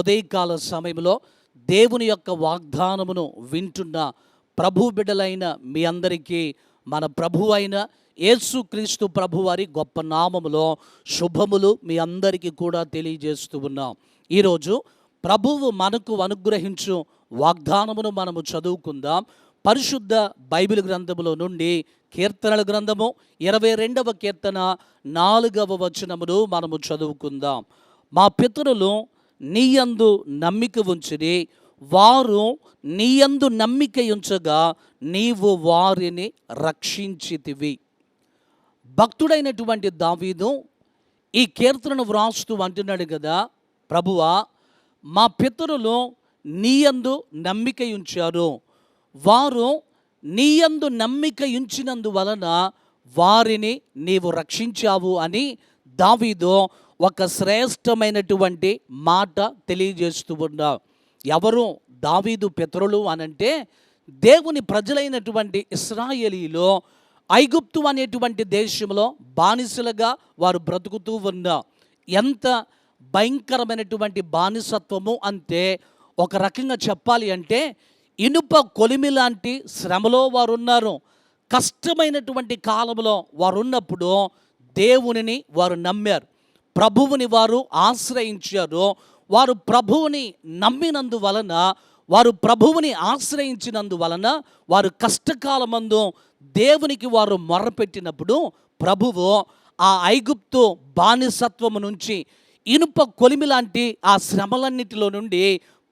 ఉదయకాల సమయంలో దేవుని యొక్క వాగ్దానమును వింటున్న ప్రభు బిడ్డలైన మీ అందరికీ మన ప్రభు అయిన యేసుక్రీస్తు ప్రభు వారి గొప్ప నామములో శుభములు మీ అందరికీ కూడా తెలియజేస్తూ ఉన్నాం. ఈరోజు ప్రభువు మనకు అనుగ్రహించు వాగ్దానమును మనము చదువుకుందాం. పరిశుద్ధ బైబిల్ గ్రంథములో నుండి కీర్తనల గ్రంథము ఇరవై రెండవ కీర్తన నాలుగవ వచనమును మనము చదువుకుందాం. మా పితరులు నీయందు నమ్మిక ఉంచిరి. వారు నీయందు నమ్మిక ఉంచగా నీవు వారిని రక్షించితివి. భక్తుడైనటువంటి దావీదు ఈ కీర్తనను వ్రాస్తూ అంటున్నాడు కదా ప్రభువా మా పితరులు నీయందు నమ్మిక ఉంచారు. వారు నీయందు నమ్మిక ఉంచినందువలన వారిని నీవు రక్షించావు అని దావీదు ఒక శ్రేష్టమైనటువంటి మాట తెలియజేస్తూ ఉన్నా. ఎవరు? దావీదు పితరులు అనంటే దేవుని ప్రజలైనటువంటి ఇస్రాయేలీలో ఐగుప్తు అనేటువంటి దేశంలో బానిసలుగా వారు బ్రతుకుతూ ఉన్నా ఎంత భయంకరమైనటువంటి బానిసత్వము అంటే ఒక రకంగా చెప్పాలి అంటే ఇనుప కొలిమి లాంటి శ్రమలో వారు ఉన్నారు కష్టమైనటువంటి కాలంలో వారు ఉన్నప్పుడు దేవునిని వారు నమ్మారు. ప్రభువుని వారు ఆశ్రయించారు. వారు ప్రభువుని నమ్మినందువలన వారు ప్రభువుని ఆశ్రయించినందువలన వారు కష్టకాలమందు దేవునికి వారు మొర్రపెట్టినప్పుడు ప్రభువు ఆ ఐగుప్తు బానిసత్వము నుంచి ఇనుప కొలిమి లాంటి ఆ శ్రమలన్నిటిలో నుండి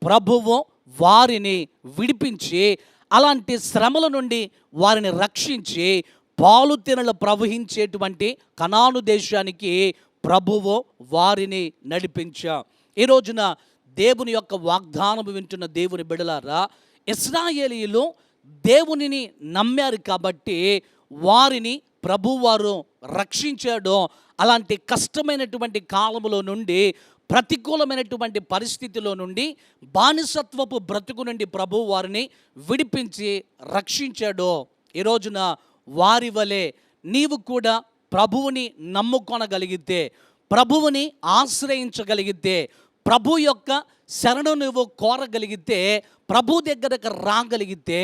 ప్రభువు వారిని విడిపించి అలాంటి శ్రమల నుండి వారిని రక్షించి పాలు తినలు ప్రవహించేటువంటి కణాను దేశానికి ప్రభువు వారిని నడిపించా. ఈ రోజున దేవుని యొక్క వాగ్దానం వింటున్న దేవుని బిడలారా ఇస్రాయేలీలు దేవునిని నమ్మారు కాబట్టి వారిని ప్రభువారు రక్షించాడు. అలాంటి కష్టమైనటువంటి కాలంలో నుండి ప్రతికూలమైనటువంటి పరిస్థితిలో నుండి బానిసత్వపు బ్రతుకు నుండి ప్రభు వారిని విడిపించి రక్షించాడు. ఈ రోజున వారి వలె నీవు కూడా ప్రభువుని నమ్ముకొనగలిగితే ప్రభువుని ఆశ్రయించగలిగితే ప్రభు యొక్క శరణు నువ్వు కోరగలిగితే ప్రభు దగ్గరకు రాగలిగితే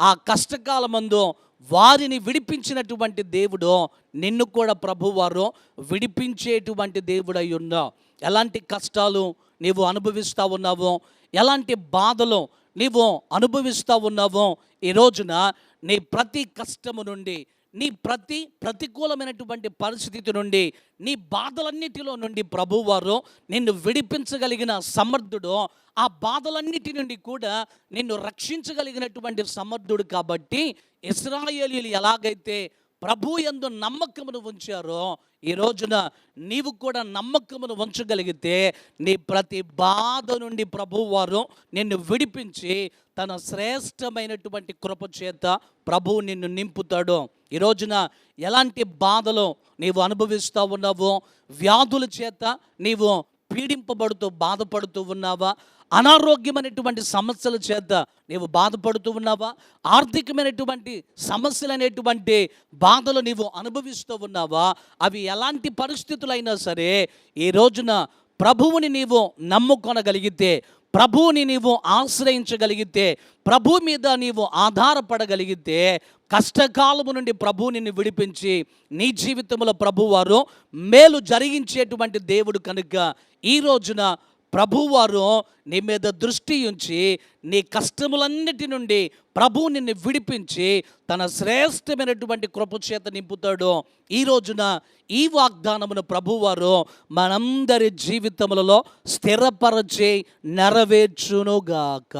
ఆ కష్టకాలమందు వారిని విడిపించినటువంటి దేవుడు నిన్ను కూడా ప్రభువారు విడిపించేటువంటి దేవుడై ఉన్నావు ఎలాంటి కష్టాలు నీవు అనుభవిస్తూ ఉన్నావో? ఎలాంటి బాధలు నీవు అనుభవిస్తూ ఉన్నావో? ఈ రోజున నీ ప్రతి కష్టము నుండి నీ ప్రతి ప్రతికూలమైనటువంటి పరిస్థితి నుండి నీ బాధలన్నిటిలో నుండి ప్రభువారు నిన్ను విడిపించగలిగిన సమర్థుడు. ఆ బాధలన్నిటి నుండి కూడా నిన్ను రక్షించగలిగినటువంటి సమర్థుడు కాబట్టి ఇస్రాయేలీలు ఎలాగైతే ప్రభు ఎందు నమ్మకమును ఉంచారో ఈ రోజున నీవు కూడా నమ్మకమును ఉంచగలిగితే నీ ప్రతి బాధ నుండి ప్రభువారు నిన్ను విడిపించి తన శ్రేష్టమైనటువంటి కృప చేత ప్రభువు నిన్ను నింపుతాడు. ఈ రోజున ఎలాంటి బాధలు నీవు అనుభవిస్తూ ఉన్నావో వ్యాధుల చేత నీవు పీడింపబడుతూ బాధపడుతూ ఉన్నావా అనారోగ్యమైనటువంటి సమస్యల చేత నీవు బాధపడుతూ ఉన్నావా? ఆర్థికమైనటువంటి సమస్యలు అనేటువంటి బాధలు నీవు అనుభవిస్తూ ఉన్నావా? అవి ఎలాంటి పరిస్థితులైనా సరే ఈ రోజున ప్రభువుని నీవు నమ్ముకొనగలిగితే ప్రభువుని నీవు ఆశ్రయించగలిగితే ప్రభు మీద నీవు ఆధారపడగలిగితే కష్టకాలము నుండి ప్రభువుని విడిపించి నీ జీవితంలో ప్రభువారు మేలు జరిగించేటువంటి దేవుడు కనుక ఈ రోజున ప్రభువారు నీ మీద దృష్టి ఉంచి నీ కష్టములన్నిటి నుండి ప్రభు నిన్ను విడిపించి తన శ్రేష్టమైనటువంటి కృపచేత నింపుతాడు. ఈ రోజున ఈ వాగ్దానమును ప్రభువారు మనందరి జీవితములలో స్థిరపరచి నెరవేర్చునుగాక.